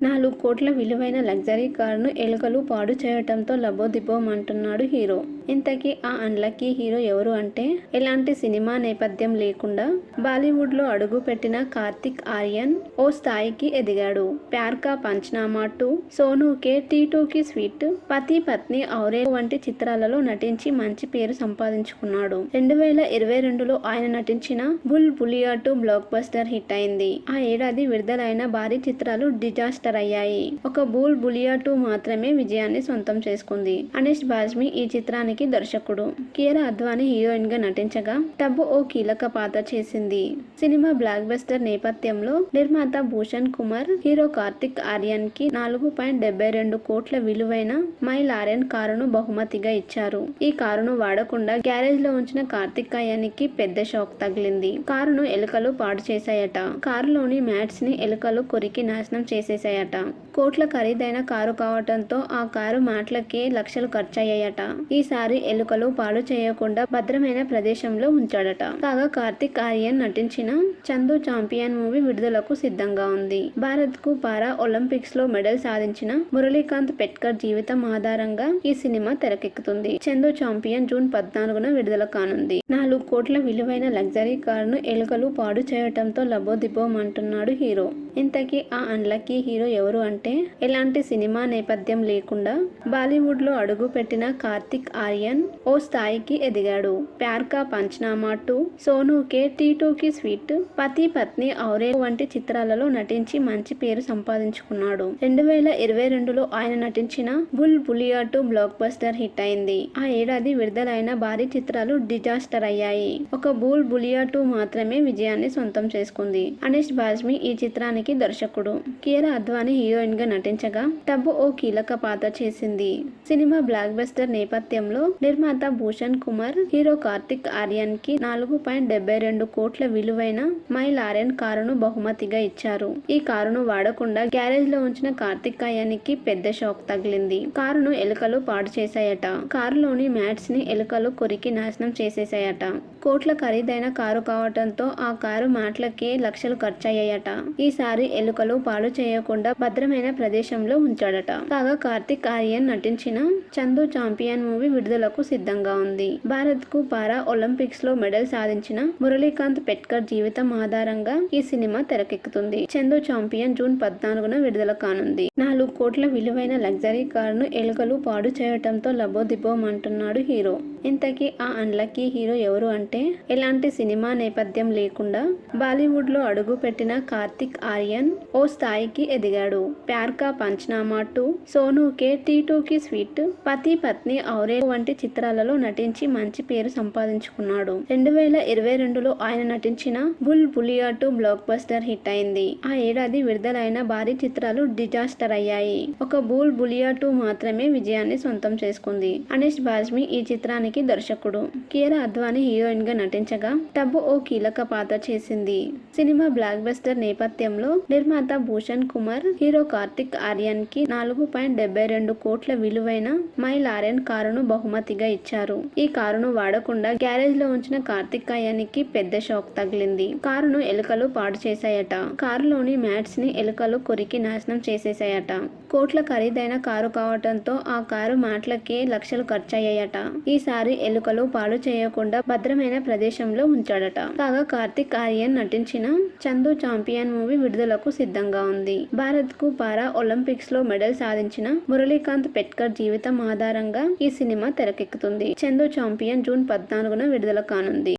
నాలుగు కోట్ల విలువైన లగ్జరీ కారును ఎలుకలు పాడు చేయటంతో లబోదిబోమంటున్నాడు హీరో. ఇంతకీ ఆ అన్లక్కీ హీరో ఎవరు అంటే? ఎలాంటి సినిమా నేపథ్యం లేకుండా బాలీవుడ్లో అడుగు పెట్టిన కార్తిక్ ఆర్యన్ ఓ స్థాయికి ఎదిగాడు. ప్యార్ కా పంచనామా టూ సోనూ కే టీ టూకి స్వీట్ పతి పత్ని ఔరే వంటి చిత్రాలలో నటించి మంచి పేరు సంపాదించుకున్నాడు. రెండు వేల ఇరవై రెండులో ఆయన నటించిన Bhool Bhulaiyaa two blockbuster hit అయింది. ఆ ఏడాది విడుదలైన భారీ చిత్రాలు డిజాస్టర్ అయ్యాయి ఒక బూల్ బులియా టూ మాత్రమే విజయాన్ని సొంతం చేసుకుంది. అనిష్ బాజ్మి ఈ చిత్రానికి దర్శకుడు. కియరా అద్వాని హీరోయిన్గా నటించగా టబ్బు ఓ కీలక పాత్ర చేసింది. సినిమా బ్లాక్ బస్టర్ నేపథ్యంలో నిర్మాత భూషణ్ కుమార్ హీరో కార్తిక్ ఆర్యన్కి నాలుగు పాయింట్ డెబ్బై రెండు కోట్ల విలువైన మై లారెన్ కారును బహుమతిగా ఇచ్చారు. ఈ కారును వాడకుండా గ్యారేజ్లో ఉంచిన కార్తిక్ ఆర్యానికి పెద్ద షాక్ తగిలింది. కారును ఎలుకలు పాడు చేశాయట కారులోని మ్యాట్స్ని ఎలుకలు కొరికి నాశనం చేసేసాయట కోట్ల ఖరీదైన కారు కావటంతో ఆ కారు మాటలకే లక్షలు ఖర్చయ్యాయట. ఈసారి ఎలుకలు పాడు చేయకుండా భద్రమైన ప్రదేశంలో ఉంచాడట. కాగా కార్తిక్ ఆర్యన్ నటించిన చందు చాంపియన్ మూవీ విడుదలకు సిద్ధంగా ఉంది. భారత్కు పారా ఒలింపిక్స్లో మెడల్ సాధించిన మురళీకాంత్ పెట్కర్ జీవితం ఆధారంగా ఈ సినిమా తెరకెక్కుతుంది. చందు చాంపియన్ జూన్ పద్నాలుగున విడుదల కానుంది. నాలుగు కోట్ల విలువైన లగ్జరీ కారును ఎలుకలు పాడు చేయటంతో లబోదిబోమంటున్నాడు హీరో. ఇంతకీ ఆ అన్లక్కీ హీరో ఎవరు అంటే? ఎలాంటి సినిమా నేపథ్యం లేకుండా బాలీవుడ్లో అడుగు పెట్టిన కార్తిక్ ఆర్యన్ ఓ స్థాయికి ఎదిగాడు. Pyaar Ka Punchnama two Sonu Ke Titu Ki sweet Pati Patni ఔరే వంటి చిత్రాలలో నటించి మంచి పేరు సంపాదించుకున్నాడు. రెండు వేల ఇరవై రెండులో ఆయన నటించిన Bhool Bhulaiyaa two blockbuster hit అయింది. ఆ ఏడాది విడుదలైన భారీ చిత్రాలు డిజాస్టర్ అయ్యాయి. ఒక బుల్ బులియా టూ మాత్రమే విజయాన్ని సొంతం చేసుకుంది. అనేష్ బాజ్మి ఈ చిత్రానికి దర్శకుడు. కియరా అద్వాని హీరోయిన్గా నటించగా టబ్బు ఓ కీలక పాత్ర చేసింది. సినిమా బ్లాక్ బస్టర్ నేపథ్యంలో నిర్మాత భూషణ్ కుమార్ హీరో కార్తిక్ ఆర్యన్కి నాలుగు పాయింట్ డెబ్బై రెండు కోట్ల విలువైన మై లారెన్ కారును బహుమతిగా ఇచ్చారు. ఈ కారును వాడకుండా గ్యారేజ్లో ఉంచిన కార్తిక్ ఆర్యానికి పెద్ద షాక్ తగిలింది. కారును ఎలుకలు పాడు చేశాయట. కారులోని మ్యాట్స్ని ఎలుకలు కొరికి నాశనం చేసేసాయట కోట్ల ఖరీదైన కారు కావటంతో ఆ కారు మాటలకే లక్షలు ఖర్చయ్యాయట. ఈసారి ఎలుకలు పాడు చేయకుండా భద్రమైన ప్రదేశంలో ఉంచాడట. కాగా కార్తిక్ ఆర్యన్ నటించిన చందు చాంపియన్ మూవీ విడుదలకు సిద్ధంగా ఉంది. భారత్కు పారా ఒలింపిక్స్లో మెడల్ సాధించిన మురళీకాంత్ పెట్కర్ జీవితం ఆధారంగా ఈ సినిమా తెరకెక్కుతుంది. చందు చాంపియన్ జూన్ పద్నాలుగున విడుదల కానుంది. నాలుగు కోట్ల విలువైన లగ్జరీ కారును ఎలుకలు పాడు చేయటంతో లబోదిబోమంటున్నాడు హీరో. ఇంతకీ ఆ అన్లక్కీ హీరో ఎవరు అంటే? ఎలాంటి సినిమా నేపథ్యం లేకుండా బాలీవుడ్లో అడుగు పెట్టిన కార్తిక్ ఆర్యన్ ఓ స్థాయికి ఎదిగాడు. Pyaar Ka Punchnama two Sonu Ke Titu Ki sweet Pati Patni ఔరే వంటి చిత్రాలలో నటించి మంచి పేరు సంపాదించుకున్నాడు. రెండు వేల ఇరవై రెండులో ఆయన నటించిన Bhool Bhulaiyaa two blockbuster hit అయింది. ఆ ఏడాది విడుదలైన భారీ చిత్రాలు డిజాస్టర్ అయ్యాయి. ఒక బుల్ బులియా టూ మాత్రమే విజయాన్ని సొంతం చేసుకుంది. అనేష్ బాజ్మి ఈ చిత్రానికి దర్శకుడు. కియరా అద్వాని హీరోయిన్గా నటించగా టబ్బు ఓ కీలక పాత్ర చేసింది. సినిమా బ్లాక్ బస్టర్ నేపథ్యంలో నిర్మాత భూషణ్ కుమార్ హీరో కార్తిక్ ఆర్యన్కి నాలుగు పాయింట్ డెబ్బై రెండు కోట్ల విలువైన మై లారెన్ కారును బహుమతిగా ఇచ్చారు. ఈ కారును వాడకుండా గ్యారేజ్లో ఉంచిన కార్తిక్ ఆర్యానికి పెద్ద షాక్ తగిలింది. కారును ఎలుకలు పాడు చేశాయట. కారులోని మ్యాట్స్ని ఎలుకలు కొరికి నాశనం చేసేశాయట. కోట్ల ఖరీదైన కారు కావటంతో ఆ కారు మాటలకే లక్షలు ఖర్చయ్యాయట. ఈసారి ఎలుకలు పాడు చేయకుండా భద్రమైన ప్రదేశంలో ఉంచాడట. కాగా కార్తిక్ ఆర్యన్ నటించిన చందు చాంపియన్ మూవీ విడుదలకు సిద్ధంగా ఉంది. భారత్కు పారా ఒలింపిక్స్లో మెడల్ సాధించిన మురళీకాంత్ పెట్కర్ జీవితం ఆధారంగా ఈ సినిమా తెరకెక్కుతుంది. చందు చాంపియన్ జూన్ పద్నాలుగున విడుదల కానుంది.